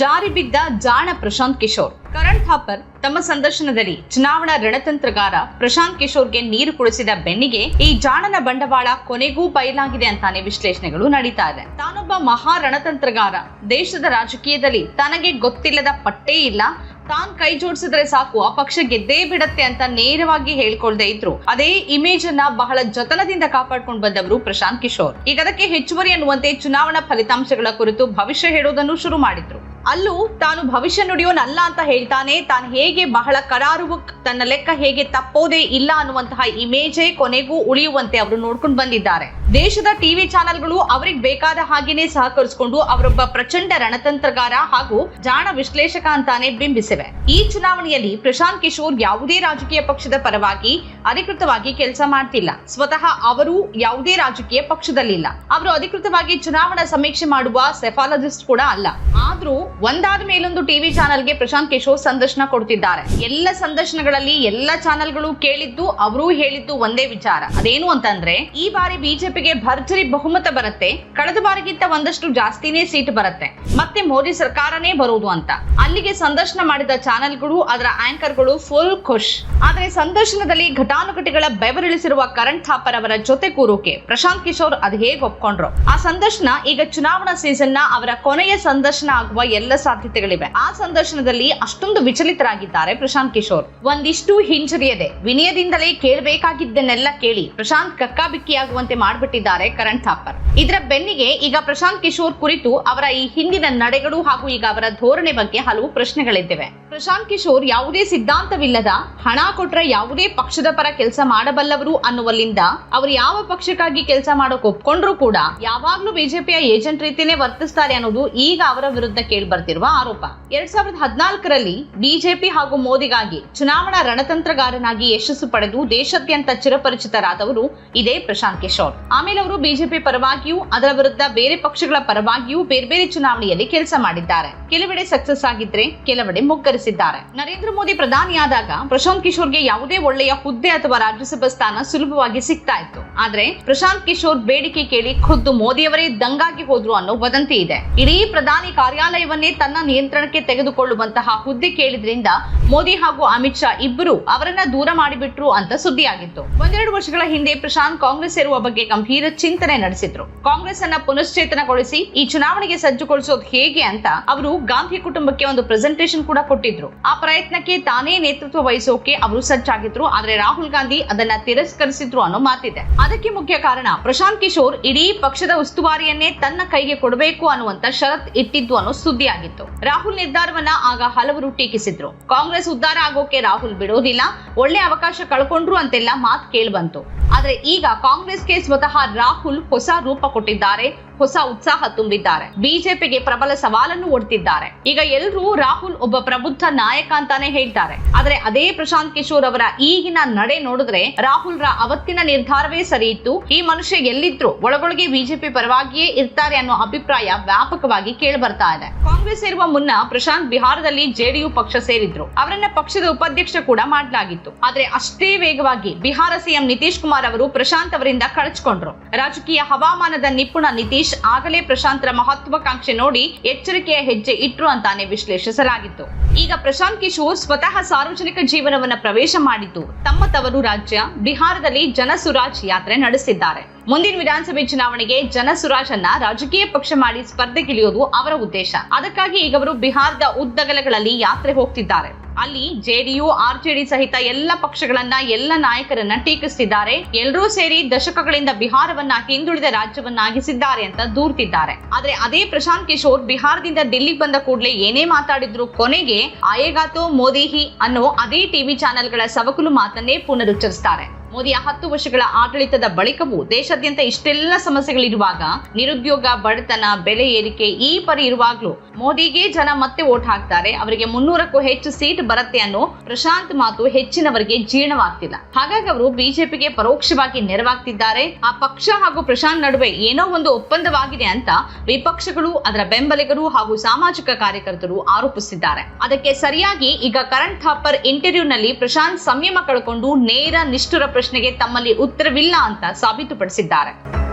ಜಾರಿ ಬಿದ್ದ ಜಾಣ ಪ್ರಶಾಂತ್ ಕಿಶೋರ್. ಕರಣ್ ಥಾಪರ್ ತಮ್ಮ ಸಂದರ್ಶನದಲ್ಲಿ ಚುನಾವಣಾ ರಣತಂತ್ರಗಾರ ಪ್ರಶಾಂತ್ ಕಿಶೋರ್ಗೆ ನೀರು ಕುಡಿಸಿದ ಬೆನ್ನಿಗೆ ಈ ಜಾಣನ ಬಂಡವಾಳ ಕೊನೆಗೂ ಬಯಲಾಗಿದೆ ಅಂತಾನೆ ವಿಶ್ಲೇಷಣೆಗಳು ನಡೀತಾ ಇದೆ. ತಾನೊಬ್ಬ ಮಹಾ ರಣತಂತ್ರಗಾರ. ದೇಶದ ರಾಜಕೀಯದಲ್ಲಿ ತನಗೆ ಗೊತ್ತಿಲ್ಲದ ಪಟ್ಟೇ ಇಲ್ಲ. ತಾನ್ ಕೈ ಜೋಡಿಸಿದ್ರೆ ಸಾಕು, ಆ ಪಕ್ಷ ಗೆದ್ದೇ ಬಿಡತ್ತೆ ಅಂತ ನೇರವಾಗಿ ಹೇಳ್ಕೊಳ್ದೇ ಇದ್ರು. ಅದೇ ಇಮೇಜ್ ಅನ್ನ ಬಹಳ ಜತನದಿಂದ ಕಾಪಾಡ್ಕೊಂಡು ಬಂದವರು ಪ್ರಶಾಂತ್ ಕಿಶೋರ್. ಈಗ ಅದಕ್ಕೆ ಹೆಚ್ಚುವರಿ ಅನ್ನುವಂತೆ ಚುನಾವಣಾ ಫಲಿತಾಂಶಗಳ ಕುರಿತು ಭವಿಷ್ಯ ಹೇಳೋದನ್ನು ಶುರು ಮಾಡಿದ್ರು. ಅಲ್ಲೂ ತಾನು ಭವಿಷ್ಯ ನುಡಿಯೋನಲ್ಲ ಅಂತ ಹೇಳ್ತಾನೆ. ತಾನು ಹೇಗೆ ಬಹಳ ಕರಾರು ತನ್ನ ಲೆಕ್ಕ ಹೇಗೆ ತಪ್ಪೋದೇ ಇಲ್ಲ ಅನ್ನುವಂತಹ ಇಮೇಜೇ ಕೊನೆಗೂ ಉಳಿಯುವಂತೆ ಅವರು ನೋಡ್ಕೊಂಡು ಬಂದಿದ್ದಾರೆ. ದೇಶದ ಟಿವಿ ಚಾನೆಲ್ಗಳು ಅವರಿಗೆ ಬೇಕಾದ ಹಾಗೇನೆ ಸಹಕರಿಸಿಕೊಂಡು ಅವರೊಬ್ಬ ಪ್ರಚಂಡ ರಣತಂತ್ರಗಾರ ಹಾಗೂ ಜಾಣ ವಿಶ್ಲೇಷಕ ಅಂತಾನೆ ಬಿಂಬಿಸಿವೆ. ಈ ಚುನಾವಣೆಯಲ್ಲಿ ಪ್ರಶಾಂತ್ ಕಿಶೋರ್ ಯಾವುದೇ ರಾಜಕೀಯ ಪಕ್ಷದ ಪರವಾಗಿ ಅಧಿಕೃತವಾಗಿ ಕೆಲಸ ಮಾಡ್ತಿಲ್ಲ. ಸ್ವತಃ ಅವರು ಯಾವುದೇ ರಾಜಕೀಯ ಪಕ್ಷದಲ್ಲಿಲ್ಲ. ಅವರು ಅಧಿಕೃತವಾಗಿ ಚುನಾವಣಾ ಸಮೀಕ್ಷೆ ಮಾಡುವ ಸೆಫಾಲಜಿಸ್ಟ್ ಕೂಡ ಅಲ್ಲ. ಆದ್ರೂ ಒಂದಾದ ಮೇಲೊಂದು ಟಿವಿ ಚಾನೆಲ್ಗೆ ಪ್ರಶಾಂತ್ ಕಿಶೋರ್ ಸಂದರ್ಶನ ಕೊಡ್ತಿದ್ದಾರೆ. ಎಲ್ಲ ಸಂದರ್ಶನಗಳಲ್ಲಿ ಎಲ್ಲ ಚಾನೆಲ್ಗಳು ಕೇಳಿದ್ದು, ಅವರು ಹೇಳಿದ್ದು ಒಂದೇ ವಿಚಾರ. ಅದೇನು ಅಂತಂದ್ರೆ, ಈ ಬಾರಿ ಬಿಜೆಪಿಗೆ ಭರ್ಜರಿ ಬಹುಮತ ಬರುತ್ತೆ. ಕಳೆದ ಬಾರಿಗಿಂತ ಒಂದಷ್ಟು ಜಾಸ್ತಿನೇ ಸೀಟ್ ಬರುತ್ತೆ. ಮತ್ತೆ ಮೋದಿ ಸರ್ಕಾರನೇ ಬರೋದು ಅಂತ. ಅಲ್ಲಿಗೆ ಸಂದರ್ಶನ ಮಾಡಿದ ಚಾನೆಲ್ಗಳು, ಅದರ ಆಂಕರ್ಗಳು ಫುಲ್ ಖುಷ್. ಆದ್ರೆ ಸಂದರ್ಶನದಲ್ಲಿ ಘಟಾನುಘಟಿಗಳ ಬೆವರಿಳಿಸಿರುವ ಕರಣ್ ಥಾಪರ್ ಅವರ ಜೊತೆ ಕೂರೋಕೆ ಪ್ರಶಾಂತ್ ಕಿಶೋರ್ ಅದು ಹೇಗೆ ಒಪ್ಕೊಂಡ್ರು? ಆ ಸಂದರ್ಶನ ಈಗ ಚುನಾವಣಾ ಸೀಸನ್ನ ಅವರ ಕೊನೆಯ ಸಂದರ್ಶನ ಆಗುವ ಎಲ್ಲ ಸಾಧ್ಯತೆಗಳಿವೆ. ಆ ಸಂದರ್ಶನದಲ್ಲಿ ಅಷ್ಟೊಂದು ವಿಚಲಿತರಾಗಿದ್ದಾರೆ ಪ್ರಶಾಂತ್ ಕಿಶೋರ್. ಒಂದಿಷ್ಟು ಹಿಂಜರಿಯದೆ ವಿನಯದಿಂದಲೇ ಕೇಳಬೇಕಾಗಿದ್ದನ್ನೆಲ್ಲ ಕೇಳಿ ಪ್ರಶಾಂತ್ ಕಕ್ಕಾಬಿಕ್ಕಿಯಾಗುವಂತೆ ಮಾಡ್ಬಿಟ್ಟಿದ್ದಾರೆ ಕರಣ್ ಥಾಪರ್. ಇದರ ಬೆನ್ನಿಗೆ ಈಗ ಪ್ರಶಾಂತ್ ಕಿಶೋರ್ ಕುರಿತು ಅವರ ಈ ಹಿಂದಿನ ನಡೆಗಳು ಹಾಗೂ ಈಗ ಅವರ ಧೋರಣೆ ಬಗ್ಗೆ ಹಲವು ಪ್ರಶ್ನೆಗಳಿದ್ದೇವೆ. ಪ್ರಶಾಂತ್ ಕಿಶೋರ್ ಯಾವುದೇ ಸಿದ್ಧಾಂತವಿಲ್ಲದ, ಹಣ ಕೊಟ್ರೆ ಯಾವುದೇ ಪಕ್ಷದ ಪರ ಕೆಲಸ ಮಾಡಬಲ್ಲವರು ಅನ್ನುವಲ್ಲಿಂದ ಅವರು ಯಾವ ಪಕ್ಷಕ್ಕಾಗಿ ಕೆಲಸ ಮಾಡೋಕ್ ಒಪ್ಕೊಂಡ್ರು ಕೂಡ ಯಾವಾಗ್ಲೂ ಬಿಜೆಪಿಯ ಏಜೆಂಟ್ ರೀತಿನೇ ವರ್ತಿಸ್ತಾರೆ ಅನ್ನೋದು ಈಗ ಅವರ ವಿರುದ್ಧ ಕೇಳಿ ಬರ್ತಿರುವ ಆರೋಪ. ಎರಡ್ ಸಾವಿರದ ಹದಿನಾಲ್ಕರಲ್ಲಿ ಬಿಜೆಪಿ ಹಾಗೂ ಮೋದಿಗಾಗಿ ಚುನಾವಣಾ ರಣತಂತ್ರಗಾರನಾಗಿ ಯಶಸ್ಸು ಪಡೆದು ದೇಶಾದ್ಯಂತ ಚಿರಪರಿಚಿತರಾದವರು ಇದೇ ಪ್ರಶಾಂತ್ ಕಿಶೋರ್. ಆಮೇಲೆ ಅವರು ಬಿಜೆಪಿ ಪರವಾಗಿಯೂ, ಅದರ ವಿರುದ್ಧ ಬೇರೆ ಪಕ್ಷಗಳ ಪರವಾಗಿಯೂ ಬೇರೆ ಬೇರೆ ಚುನಾವಣೆಯಲ್ಲಿ ಕೆಲಸ ಮಾಡಿದ್ದಾರೆ. ಕೆಲವೆಡೆ ಸಕ್ಸಸ್ ಆಗಿದ್ರೆ ಕೆಲವೆಡೆ ಮುಗ್ಗರಿಸಿದ್ದಾರೆ. ನರೇಂದ್ರ ಮೋದಿ ಪ್ರಧಾನಿಯಾದಾಗ ಪ್ರಶಾಂತ್ ಕಿಶೋರ್ಗೆ ಯಾವುದೇ ಒಳ್ಳೆಯ ಹುದ್ದೆ ಅಥವಾ ರಾಜ್ಯಸಭಾ ಸ್ಥಾನ ಸುಲಭವಾಗಿ ಸಿಗ್ತಾ ಇತ್ತು. ಆದ್ರೆ ಪ್ರಶಾಂತ್ ಕಿಶೋರ್ ಬೇಡಿಕೆ ಕೇಳಿ ಖುದ್ದು ಮೋದಿಯವರೇ ದಂಗಾಗಿ ಹೋದ್ರು ಅನ್ನೋ ವದಂತಿ ಇದೆ. ಇಡೀ ಪ್ರಧಾನಿ ಕಾರ್ಯಾಲಯವನ್ನೇ ತನ್ನ ನಿಯಂತ್ರಣಕ್ಕೆ ತೆಗೆದುಕೊಳ್ಳುವಂತಹ ಹುದ್ದೆ ಕೇಳಿದ್ರಿಂದ ಮೋದಿ ಹಾಗೂ ಅಮಿತ್ ಶಾ ಇಬ್ಬರು ಅವರನ್ನ ದೂರ ಮಾಡಿಬಿಟ್ರು ಅಂತ ಸುದ್ದಿಯಾಗಿತ್ತು. ಒಂದೆರಡು ವರ್ಷಗಳ ಹಿಂದೆ ಪ್ರಶಾಂತ್ ಕಾಂಗ್ರೆಸ್ ಸೇರುವ ಬಗ್ಗೆ ಗಂಭೀರ ಚಿಂತನೆ ನಡೆಸಿದ್ರು. ಕಾಂಗ್ರೆಸ್ ಅನ್ನ ಪುನಶ್ಚೇತನಗೊಳಿಸಿ ಈ ಚುನಾವಣೆಗೆ ಸಜ್ಜುಗೊಳಿಸೋದು ಹೇಗೆ ಅಂತ ಅವರು ಗಾಂಧಿ ಕುಟುಂಬಕ್ಕೆ ಒಂದು ಪ್ರೆಸೆಂಟೇಷನ್ ಕೂಡ ಕೊಟ್ಟಿದ್ರು. ಆ ಪ್ರಯತ್ನಕ್ಕೆ ತಾನೇ ನೇತೃತ್ವ ವಹಿಸೋಕೆ ಅವರು ಸಜ್ಜಾಗಿದ್ರು, ಆದ್ರೆ ರಾಹುಲ್ ಗಾಂಧಿ ಅದನ್ನ ತಿರಸ್ಕರಿಸಿದ್ರು ಅನ್ನೋ ಮಾತಿದೆ. ಅದಕ್ಕೆ ಮುಖ್ಯ ಕಾರಣ ಪ್ರಶಾಂತ್ ಕಿಶೋರ್ ಇಡೀ ಪಕ್ಷದ ಉಸ್ತುವಾರಿಯನ್ನೇ ತನ್ನ ಕೈಗೆ ಕೊಡಬೇಕು ಅನ್ನುವಂತ ಷರತ್ ಇಟ್ಟಿದ್ದು ಅನ್ನೋ ಸುದ್ದಿ ಆಗಿತ್ತು ರಾಹುಲ್ ನಿರ್ಧಾರವನ್ನ ಆಗ ಹಲವರು ಟೀಕಿಸಿದ್ರು. ಕಾಂಗ್ರೆಸ್ ಉದ್ಧಾರ ಆಗೋಕೆ ರಾಹುಲ್ ಬಿಡೋದಿಲ್ಲ, ಒಳ್ಳೆ ಅವಕಾಶ ಕಳ್ಕೊಂಡ್ರು ಅಂತೆಲ್ಲ ಮಾತು ಕೇಳ್ಬಂತು. ಆದ್ರೆ ಈಗ ಕಾಂಗ್ರೆಸ್ಗೆ ಸ್ವತಃ ರಾಹುಲ್ ಹೊಸ ರೂಪ ಕೊಟ್ಟಿದ್ದಾರೆ. ಹೊಸ ಉತ್ಸಾಹ ತುಂಬಿದ್ದಾರೆ. ಬಿಜೆಪಿಗೆ ಪ್ರಬಲ ಸವಾಲನ್ನು ಒಡ್ತಿದ್ದಾರೆ. ಈಗ ಎಲ್ಲರೂ ರಾಹುಲ್ ಒಬ್ಬ ಪ್ರಬುದ್ಧ ನಾಯಕ ಅಂತಾನೆ ಹೇಳ್ತಾರೆ. ಆದ್ರೆ ಅದೇ ಪ್ರಶಾಂತ್ ಕಿಶೋರ್ ಅವರ ಈಗಿನ ನಡೆ ನೋಡಿದ್ರೆ ರಾಹುಲ್ ರ ಅವತ್ತಿನ ನಿರ್ಧಾರವೇ ಸರಿ ಇತ್ತು. ಈ ಮನುಷ್ಯ ಎಲ್ಲಿದ್ರು ಒಳಗೊಳಗೆ ಬಿಜೆಪಿ ಪರವಾಗಿಯೇ ಇರ್ತಾರೆ ಅನ್ನೋ ಅಭಿಪ್ರಾಯ ವ್ಯಾಪಕವಾಗಿ ಕೇಳಿ ಬರ್ತಾ ಇದೆ. ಕಾಂಗ್ರೆಸ್ ಇರುವ ಮುನ್ನ ಪ್ರಶಾಂತ್ ಬಿಹಾರದಲ್ಲಿ ಜೆಡಿಯು ಪಕ್ಷ ಸೇರಿದ್ರು. ಅವರನ್ನ ಪಕ್ಷದ ಉಪಾಧ್ಯಕ್ಷ ಕೂಡ ಮಾಡಲಾಗಿತ್ತು. ಆದ್ರೆ ಅಷ್ಟೇ ವೇಗವಾಗಿ ಬಿಹಾರ ಸಿಎಂ ನಿತೀಶ್ ಕುಮಾರ್ ಅವರು ಪ್ರಶಾಂತ್ ಅವರಿಂದ ಕಳಚಿಕೊಂಡ್ರು. ರಾಜಕೀಯ ಹವಾಮಾನದ ನಿಪುಣ ನಿತೀಶ್ ಆಗಲೇ ಪ್ರಶಾಂತರ ಮಹತ್ವಾಕಾಂಕ್ಷೆ ನೋಡಿ ಎಚ್ಚರಿಕೆಯ ಹೆಜ್ಜೆ ಇಟ್ರು ಅಂತಾನೆ ವಿಶ್ಲೇಷಿಸಲಾಗಿತ್ತು. ಈಗ ಪ್ರಶಾಂತ್ ಕಿಶೋರ್ ಸ್ವತಃ ಸಾರ್ವಜನಿಕ ಜೀವನವನ್ನ ಪ್ರವೇಶ ಮಾಡಿದ್ದು ತಮ್ಮ ತವರು ರಾಜ್ಯ ಬಿಹಾರದಲ್ಲಿ ಜನಸುರಾಜ್ ಯಾತ್ರೆ ನಡೆಸಿದ್ದಾರೆ. ಮುಂದಿನ ವಿಧಾನಸಭೆ ಚುನಾವಣೆಗೆ ಜನಸುರಾಜ್ ಅನ್ನ ರಾಜಕೀಯ ಪಕ್ಷ ಮಾಡಿ ಸ್ಪರ್ಧೆಗಿಳಿಯೋದು ಅವರ ಉದ್ದೇಶ. ಅದಕ್ಕಾಗಿ ಈಗ ಅವರು ಬಿಹಾರದ ಉದ್ದಗಲಗಳಲ್ಲಿ ಯಾತ್ರೆ ಹೋಗ್ತಿದ್ದಾರೆ. ಅಲ್ಲಿ ಜೆಡಿಯು ಡಿ ಸಹಿತ ಎಲ್ಲ ಪಕ್ಷಗಳನ್ನ, ಎಲ್ಲ ನಾಯಕರನ್ನ ಟೀಕಿಸ್ತಿದ್ದಾರೆ. ಎಲ್ಲರೂ ಸೇರಿ ದಶಕಗಳಿಂದ ಬಿಹಾರವನ್ನ ಹಿಂದುಳಿದ ರಾಜ್ಯವನ್ನಾಗಿಸಿದ್ದಾರೆ ಅಂತ ದೂರ್ತಿದ್ದಾರೆ. ಆದ್ರೆ ಅದೇ ಪ್ರಶಾಂತ್ ಕಿಶೋರ್ ಬಿಹಾರದಿಂದ ದಿಲ್ಲಿಗೆ ಬಂದ ಕೂಡಲೇ ಏನೇ ಮಾತಾಡಿದ್ರು ಕೊನೆಗೆ, ಆಯೇಗಾತೋ ಮೋದಿ ಹಿ ಅನ್ನೋ ಅದೇ ಟಿವಿ ಚಾನೆಲ್ಗಳ ಸವಕಲು ಮಾತನ್ನೇ ಪುನರುಚ್ಚರಿಸ್ತಾರೆ. ಮೋದಿಯ ಹತ್ತು ವರ್ಷಗಳ ಆಡಳಿತದ ಬಳಿಕವೂ ದೇಶಾದ್ಯಂತ ಇಷ್ಟೆಲ್ಲ ಸಮಸ್ಯೆಗಳಿರುವಾಗ ನಿರುದ್ಯೋಗ, ಬಡತನ, ಬೆಲೆ ಏರಿಕೆ ಈ ಪರಿ ಇರುವಾಗ್ಲೂ ಮೋದಿಗೆ ಜನ ಮತ್ತೆ ಓಟ್ ಹಾಕ್ತಾರೆ. ಅವರಿಗೆ ಮುನ್ನೂರಕ್ಕೂ ಹೆಚ್ಚು ಸೀಟ್ ಬರುತ್ತೆ ಅನ್ನೋ ಪ್ರಶಾಂತ್ ಮಾತು ಹೆಚ್ಚಿನವರಿಗೆ ಜೀರ್ಣವಾಗ್ತಿಲ್ಲ. ಹಾಗಾಗಿ ಅವರು ಬಿಜೆಪಿಗೆ ಪರೋಕ್ಷವಾಗಿ ನೆರವಾಗ್ತಿದ್ದಾರೆ. ಆ ಪಕ್ಷ ಹಾಗೂ ಪ್ರಶಾಂತ್ ನಡುವೆ ಏನೋ ಒಂದು ಒಪ್ಪಂದವಾಗಿದೆ ಅಂತ ವಿಪಕ್ಷಗಳು ಅದರ ಬೆಂಬಲಿಗರು ಹಾಗೂ ಸಾಮಾಜಿಕ ಕಾರ್ಯಕರ್ತರು ಆರೋಪಿಸಿದ್ದಾರೆ. ಅದಕ್ಕೆ ಸರಿಯಾಗಿ ಈಗ ಕರಣ್ ಥಾಪರ್ ಇಂಟರ್ವ್ಯೂನಲ್ಲಿ ಪ್ರಶಾಂತ್ ಸಂಯಮ ಕಳ್ಕೊಂಡು ನೇರ ನಿಷ್ಠುರ ಪ್ರಶ್ನೆಗೆ ತಮ್ಮಲ್ಲಿ ಉತ್ತರವಿಲ್ಲ ಅಂತ ಸಾಬೀತುಪಡಿಸಿದ್ದಾರೆ.